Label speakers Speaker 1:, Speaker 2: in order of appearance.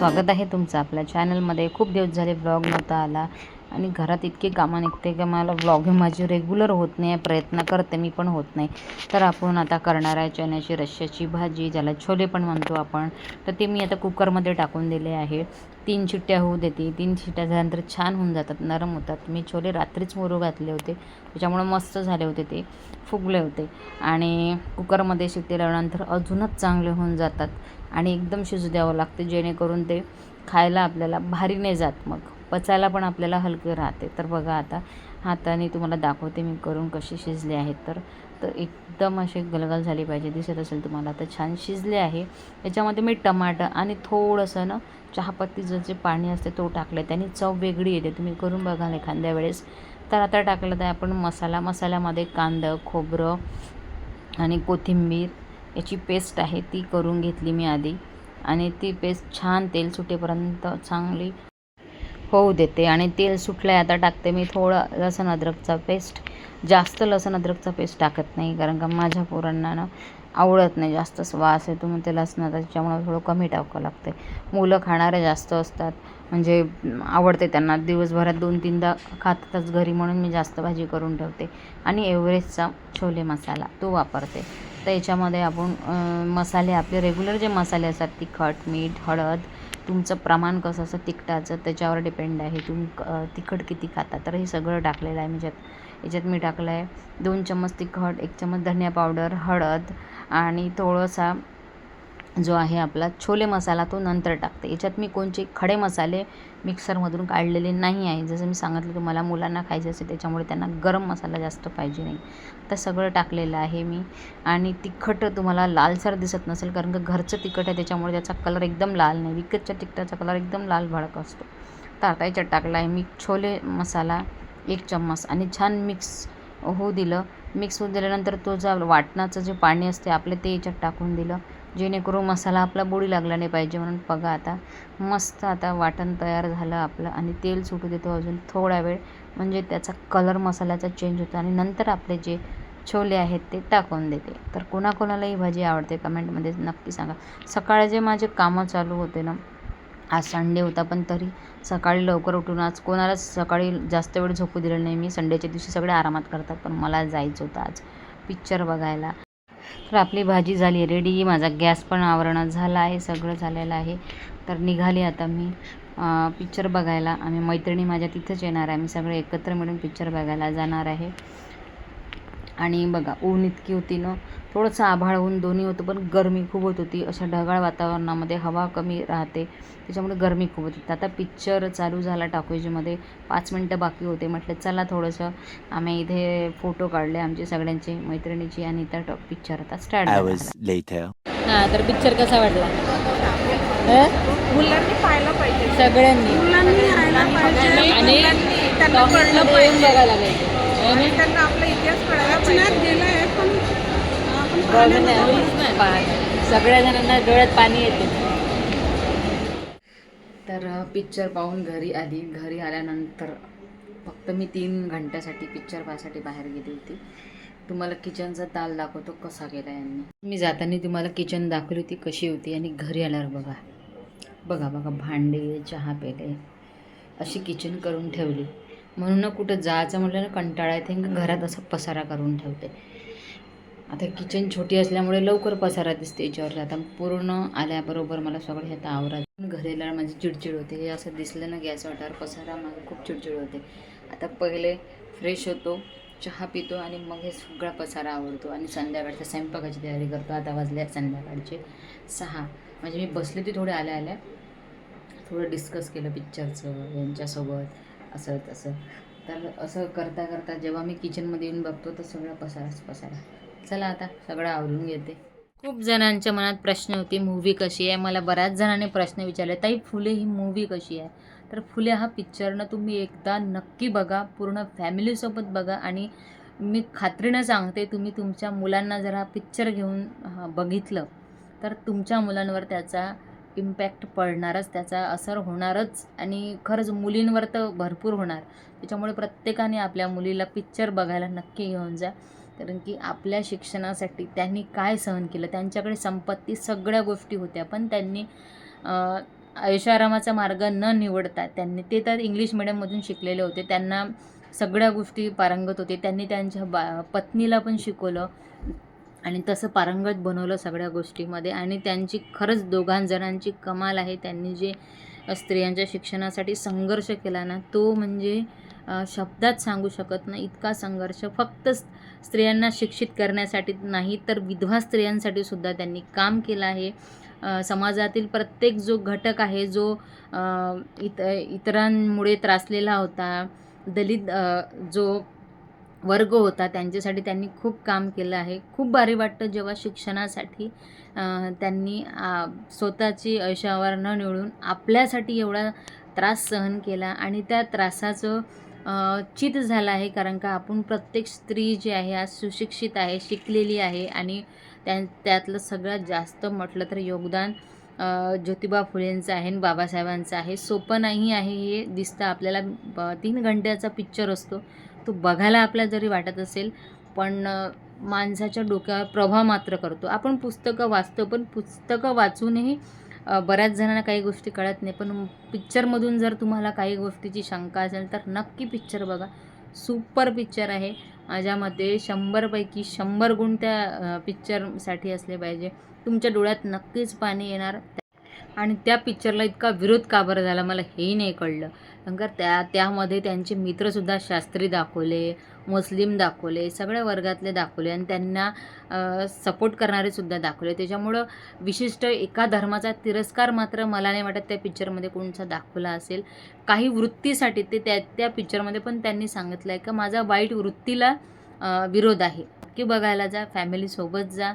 Speaker 1: स्वागत आहे तुमचं आपल्या चॅनलमध्ये खूप दिवस झाले ब्लॉग नव्हता आला. आणि घरात इतकी कामं निघते की मला ब्लॉग हे माझी रेग्युलर होत नाही प्रयत्न करते मी पण होत नाही. तर आपण आता करणार आहे चण्याची रश्श्याची भाजी ज्याला छोले पण म्हणतो आपण. तर ते मी आता कुकरमध्ये टाकून दिले आहे. तीन शिट्ट्या होऊ देते. तीन शिट्ट्या झाल्यानंतर छान होऊन जातात नरम होतात. मी छोले रात्रीच मोरू घातले होते. त्याच्यामुळं मस्त झाले होते ते फुगले होते. आणि कुकरमध्ये शिट्टी लावल्यानंतर अजूनच चांगले होऊन जातात. आणि एकदम शिजू द्यावं लागते जेणेकरून ते खायला आपल्याला भारी नाही जात मग. पचायला पण आपल्याला हलकं राहते. तर बघा आता हाताने तुम्हाला दाखवते मी करून कसे शिजले आहेत तर. तर एकदम असे गलगल झाली पाहिजे दिसत असेल तुम्हाला. तर छान शिजले आहे. याच्यामध्ये मी टमाटर आणि थोडंसं ना चहापत्तीचं जे पाणी असते तो टाकलं त्याने चव वेगळी येते. तुम्ही करून बघाल एखाद्या वेळेस. तर आता टाकलं तर आपण मसाला मसाल्यामध्ये कांदं खोबरं आणि कोथिंबीर. याची पेस्ट आहे ती करून घेतली मी आधी. आणि ती पेस्ट छान तेल सुटेपर्यंत चांगली होऊ देते. आणि तेल सुटलं आहे आता टाकते मी थोडं लसण अद्रकचा पेस्ट जास्त लसण अद्रकचा पेस्ट टाकत नाही कारण का माझ्या पोरांना ना आवडत नाही जास्त वास येतो मग ते लसणाचा त्याच्यामुळं थोडं कमी टाकावं लागते मुलं खाणारे जास्त असतात म्हणजे आवडते त्यांना. दिवसभरात दोन तीनदा खातातच घरी म्हणून मी जास्त भाजी करून ठेवते. आणि एव्हरेस्टचा छोले मसाला तो वापरते. तर याच्यामध्ये आपण मसाले आपले रेग्युलर जे मसाले असतात तिखट मीठ हळद तुमचं प्रमाण कसं असं तिखटाचं त्याच्यावर डिपेंड आहे. तुम्ही क- तिखट किती खाता? तर हे सगळं टाकलेलं आहे म्हणजे याच्यात याच्यात मी टाकलं आहे दोन चम्मच तिखट एक चम्मच धनिया पावडर हळद आणि थोडासा जो आहे आपला छोले मसाला तो नंतर टाकते. याच्यात मी कोणचे खडे मसाले मिक्सरमधून काढलेले नाही आहे. जसं मी सांगितलं की मला मुलांना खायचे असेल त्याच्यामुळे त्यांना गरम मसाला जास्त पाहिजे नाही. तर सगळं टाकलेलं आहे मी. आणि तिखट तुम्हाला लालसर दिसत नसेल कारण का घरचं तिखट आहे त्याच्यामुळे त्याचा कलर एकदम लाल नाही. विकतच्या तिखटाचा कलर एकदम लाल भडक असतो. तर आता याच्यात टाकला आहे मी छोले मसाला एक चम्मच आणि छान मिक्स होऊ दिलं. मिक्स होऊ दिल्यानंतर तो जो वाटणाचं जे पाणी असते आपलं ते याच्यात टाकून दिलं. जेणेकरून मसाला आपला बुडी लागला नाही पाहिजे म्हणून बघा आता. मस्त आता वाटण तयार झालं आपलं आणि तेल सुटू देतो अजून थोडा वेळ. म्हणजे त्याचा कलर मसाल्याचा चेंज होतो आणि नंतर आपले जे छोले आहेत ते टाकून देते. तर कोणाकोणाला ही भाजी आवडते कमेंटमध्ये नक्की सांगा. सकाळी जे माझे कामं चालू होते ना आज संडे होता पण तरी सकाळी लवकर उठून आज कोणालाच सकाळी जास्त वेळ झोपू दिलं नाही मी. संडेच्या दिवशी सगळे आरामात करतात पण मला जायचं होतं आज. पिक्चर बघायला. तर आपली भाजी झाली रेडी माझा गॅस पण आवरण झाला आहे सगळं झालेलं आहे. तर निघाली आता मी पिक्चर बघायला. आम्ही मैत्रिणी माझ्या तिथंच येणार आहे. आम्ही सगळे एकत्र मिळून पिक्चर बघायला जाणार आहे. आणि बघा ऊन इतकी होती ना. थोडंसं आभाळ ऊन दोन्ही होतं पण गरमी खूप होत होती. अशा ढगाळ वातावरणामध्ये हवा कमी राहते त्याच्यामुळे गरमी खूप होत. होती आता पिक्चर चालू झाला टाकोजीमध्ये. पाच मिनटं बाकी होते. म्हटलं चला थोडंसं आम्ही इथे फोटो काढले आमचे सगळ्यांचे मैत्रिणीची आणि त्या टॉप पिक्चर. आता स्टार्ट. हां तर पिक्चर कसा वाटला?
Speaker 2: मुलांनी पाहायला पाहिजे.
Speaker 1: सगळ्यांनी.
Speaker 2: मुलांनी
Speaker 1: आणि
Speaker 2: त्यांना कळलं पाहिजे.
Speaker 1: बघायला पाहिजे
Speaker 2: आणि त्यांना आपला इतिहास कळायला पाहिजे.
Speaker 1: सगळ्या जणांना डोळ्यात पाणी येते. तर पिक्चर पाहून घरी आली. घरी आल्यानंतर फक्त मी तीन घंट्यासाठी पिक्चर पाहायसाठी बाहेर गेली होती. तुम्हाला किचनचा ताल दाखवतो कसा केला यांनी. मी जाताना तुम्हाला किचन दाखवली होती कशी होती आणि घरी आल्यावर बघा. बघा बघा भांडे चहा पेले अशी किचन करून ठेवली. म्हणून ना कुठं जायचं म्हटलं ना कंटाळा येते घरात असं पसारा करून ठेवते. आता किचन छोटी असल्यामुळे लवकर पसारा दिसते याच्यावर आता पूर्ण आल्याबरोबर मला सगळं हे आता आवरा घरीला माझी म्हणजे चिडचिड होते. हे असं दिसलं ना गॅस वाटावर पसारा माझं खूप चिडचिड होते. आता पहिले फ्रेश होतो चहा पितो आणि मग हे सगळा पसारा आवडतो आणि संध्याकाळच्या स्वयंपाकाची तयारी करतो. आता वाजल्या संध्याकाळचे सहा. म्हणजे मी बसले ते थोडे आल्या आल्या. थोडं डिस्कस केलं पिक्चरचं यांच्यासोबत असं तसं. तर असं करता करता जेव्हा मी किचनमध्ये येऊन बघतो तर सगळा पसाराच पसारा. चला आता सगळं आवरून घेते. खूप जणांच्या मनात प्रश्न होते मूवी कशी आहे? मला बऱ्याच जणांनी प्रश्न विचारले ताई फुले ही मूवी कशी आहे? तर फुले हा पिक्चरनं तुम्ही एकदा नक्की बघा पूर्ण फॅमिलीसोबत बघा आणि मी खात्रीनं सांगते तुम्ही तुमच्या मुलांना जर हा पिक्चर घेऊन बघितलं तर तुमच्या मुलांवर त्याचा इम्पॅक्ट पडणारच त्याचा असर होणारच आणि खरंच मुलींवर तर भरपूर होणार. त्याच्यामुळे प्रत्येकाने आपल्या मुलीला पिक्चर बघायला नक्की घेऊन जा. कारण की आपल्या शिक्षणासाठी त्यांनी काय सहन केलं? त्यांच्याकडे संपत्ती सगळ्या गोष्टी होत्या पण त्यांनी ऐशारामाचा मार्ग न निवडता त्यांनी ते तर इंग्लिश मिडियममधून शिकलेले होते त्यांना सगळ्या गोष्टी पारंगत होते त्यांनी त्यांच्या बा पत्नीला पण शिकवलं आणि तसं पारंगत बनवलं सगळ्या गोष्टीमध्ये आणि त्यांची खरंच दोघांजणांची कमाल आहे. त्यांनी जे स्त्रियांच्या शिक्षणासाठी संघर्ष केला ना तो म्हणजे शब्दात सांगू शकत नाही. इतका संघर्ष फक्त स्त्रियांना शिक्षित करण्यासाठी नाही तर विधवा स्त्रियांसाठी सुद्धा त्यांनी काम केलं आहे. समाजातील प्रत्येक जो घटक आहे जो इत इतरांमुळे त्रासलेला होता दलित जो वर्ग होता त्यांच्यासाठी त्यांनी खूप काम केलं आहे. खूप भारी वाटतं जेव्हा शिक्षणासाठी त्यांनी स्वतःची ऐशावर न निवडून आपल्यासाठी एवढा त्रास सहन केला आणि त्या त्रासाचं चित झालं आहे कारण का आपण प्रत्येक स्त्री जी आहे आज सुशिक्षित आहे शिकलेली आहे आणि त्या त्यातलं सगळ्यात जास्त म्हटलं तर योगदान ज्योतिबा फुलेंचं आहे आणि बाबासाहेबांचं आहे. सोपं नाही आहे हे दिसतं. आपल्याला तीन घंट्याचा पिक्चर असतो. तो बघायला आपल्याला जरी वाटत असेल पण माणसाच्या डोक्यावर प्रभाव मात्र करतो. आपण पुस्तकं वाचतो पण पुस्तकं वाचूनही बऱ्याच जणांना काही गोष्टी कळत नाही पण पिक्चरमधून जर तुम्हाला काही गोष्टीची शंका असेल तर नक्की पिक्चर बघा. सुपर पिक्चर आहे. माझ्यामध्ये शंभरपैकी शंभर गुण त्या पिक्चरसाठी असले पाहिजे. तुमच्या डोळ्यात नक्कीच पाणी येणार. आणि त्या पिक्चरला इतका विरोध का बरं झाला? मला हेही नाही कळलं. कारण का त्या त्यामध्ये त्यांचे मित्रसुद्धा शास्त्री दाखवले. मुस्लिम दाखवले सगळ्या वर्गातले दाखवले आणि त्यांना सपोर्ट करणारेसुद्धा दाखवले. त्याच्यामुळं विशिष्ट एका धर्माचा तिरस्कार मात्र मला नाही वाटत त्या पिक्चरमध्ये कोणचा दाखवला असेल. काही वृत्तीसाठी ते त्या त्या पिक्चरमध्ये पण त्यांनी सांगितलं आहे का माझा वाईट वृत्तीला विरोध आहे. की बघायला जा फॅमिलीसोबत जा.